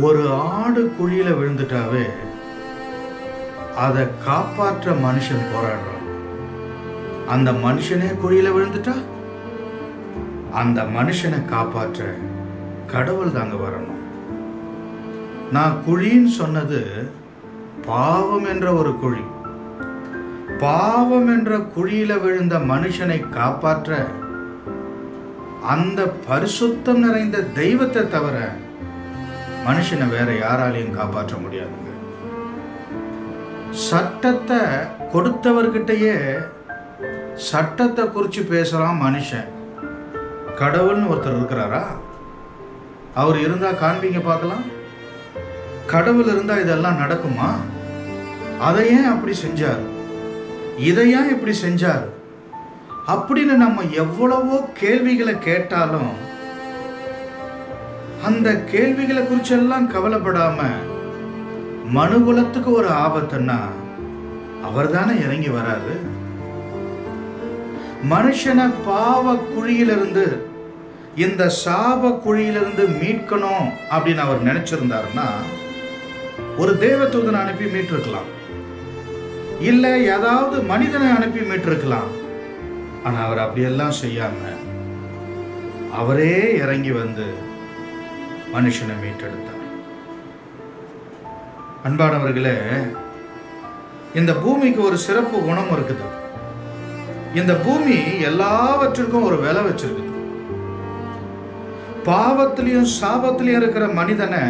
ஒரு ஆடு குழியில விழுந்துட்டாவே அதை காப்பாற்ற மனுஷன் போராடுறான். அந்த மனுஷனே குழியில விழுந்துட்டா? அந்த மனுஷனை காப்பாற்ற கடவுள் தாங்க வரணும். நான் குழின்னு சொன்னது பாவம் என்ற ஒரு குழி. பாவம் என்ற குழியில விழுந்த மனுஷனை காப்பாற்ற அந்த பரிசுத்தம் நிறைந்த தெய்வத்தை தவிர மனுஷனை வேற யாராலையும் காப்பாற்ற முடியாதுங்க. சட்டத்தை கொடுத்தவர்கிட்டயே சட்டத்தை குறித்து பேசுகிறான் மனுஷன். கடவுள்னு ஒருத்தர் இருக்கிறாரா? அவர் இருந்தால் காண்பீங்க பார்க்கலாம். கடவுள் இருந்தால் இதெல்லாம் நடக்குமா? அதை ஏன் அப்படி செஞ்சார்? இதை ஏன் இப்படி செஞ்சார்? அப்படின்னு நம்ம எவ்வளவோ கேள்விகளை கேட்டாலும் அந்த கேள்விகளை குறிச்செல்லாம் கவலைப்படாம மனுகுலத்துக்கு ஒரு ஆபத்துன்னா அவர் தானே இறங்கி வராரு? மனுஷனை பாவ குழியிலிருந்து இந்த சாப குழியிலிருந்து மீட்கணும் அப்படின்னு அவர் நினைச்சிருந்தாருன்னா ஒரு தேவதூதனை அனுப்பி மீட்டிருக்கலாம். இல்ல ஏதாவது மனிதனை அனுப்பி மீட்டிருக்கலாம். ஆனா அவர் அப்படியெல்லாம் செய்யாம அவரே இறங்கி வந்து மனுஷனை மீட்டெடுத்தார். அன்பானவர்களே இந்த பூமிக்கு ஒரு சிறப்பு குணம் இருக்குது. இந்த பூமி எல்லாவற்றிற்கும் ஒரு விலை வச்சிருக்குது. பாவத்திலையும் சாபத்திலையும் இருக்கிற மனிதனை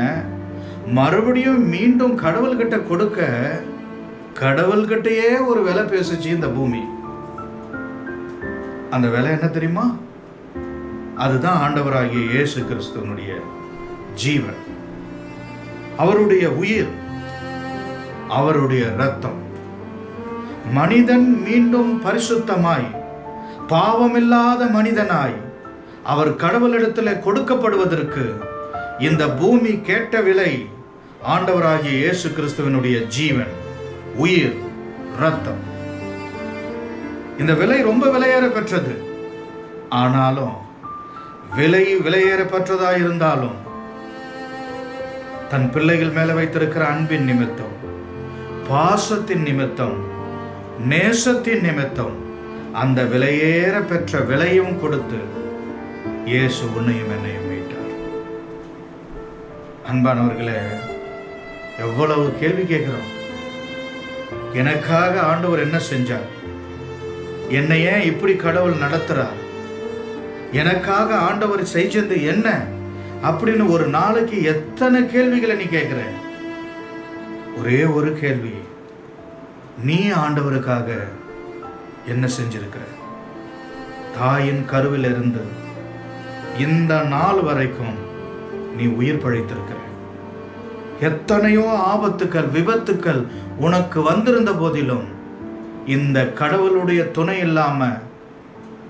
மறுபடியும் மீண்டும் கடவுள்கிட்ட கொடுக்க கடவுள்கிட்டயே ஒரு விலை பேசுச்சு இந்த பூமி. அந்த விலை என்ன தெரியுமா? அதுதான் ஆண்டவராகிய இயேசு கிறிஸ்துவனுடைய ஜீவன். அவருடைய உயிர் அவருடைய இரத்தம். மனிதன் மீண்டும் பரிசுத்தமாய் பாவமில்லாத மனிதனாய் அவர் கடவுளிடத்தில் கொடுக்கப்படுவதற்கு இந்த பூமி கேட்ட விலை ஆண்டவராகிய இயேசு கிறிஸ்துவனுடைய ஜீவன் உயிர் ரத்தம் இந்த விலை ரொம்ப விலையேற பெற்றது. ஆனாலும் விலை விலையேற பெற்றதா இருந்தாலும் தன் பிள்ளைகள் மேலே வைத்திருக்கிற அன்பின் நிமித்தம் பாசத்தின் நிமித்தம் நேசத்தின் நிமித்தம் அந்த விலையேற பெற்ற விலையும் கொடுத்து இயேசு உன்னையும் என்னையும் மீட்டார். அன்பானவர்களே எவ்வளவு கேள்வி கேட்கிறோம். எனக்காக ஆண்டவர் என்ன செஞ்சார்? என்னை ஏன் இப்படி கடவுள் நடத்துறார்? எனக்காக ஆண்டவர் செய்தது என்ன? அப்படின்னு ஒரு நாளைக்கு எத்தனை கேள்விகளை நீ கேட்குற? ஒரே ஒரு கேள்வி. நீ ஆண்டவருக்காக என்ன செஞ்சிருக்கிற? தாயின் கருவில் இருந்து இந்த நாள் வரைக்கும் நீ உயிர் பழைத்திருக்கிற. எத்தனையோ ஆபத்துக்கள் விபத்துக்கள் உனக்கு வந்திருந்த போதிலும் இந்த கடவுளுடைய துணை இல்லாம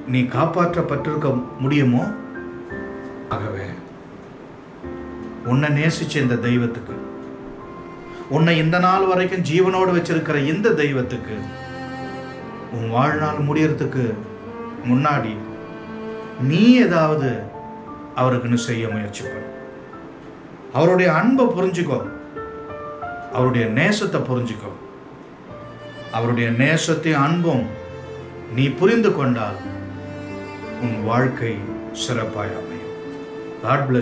நீ காப்பாற்றப்பட்டிருக்க முடியுமோ? உன்னை நேசிச்ச இந்த தெய்வத்துக்கு. உன்னை இந்த நாள் வரைக்கும் ஜீவனோடு வச்சிருக்கிற இந்த தெய்வத்துக்கு. உன் வாழ்நாள் முடியறதுக்கு முன்னாடி நீ ஏதாவது அவருக்குன்னு செய்ய முயற்சி பண்ணு அவருடைய அன்பை புரிஞ்சுக்கோ. அவருடைய நேசத்தை புரிஞ்சுக்கோ. அவருடைய நேசத்தையும் அன்பும் நீ புரிந்து கொண்டால் உன் வாழ்க்கை சிறப்பாய் அமையும். God plus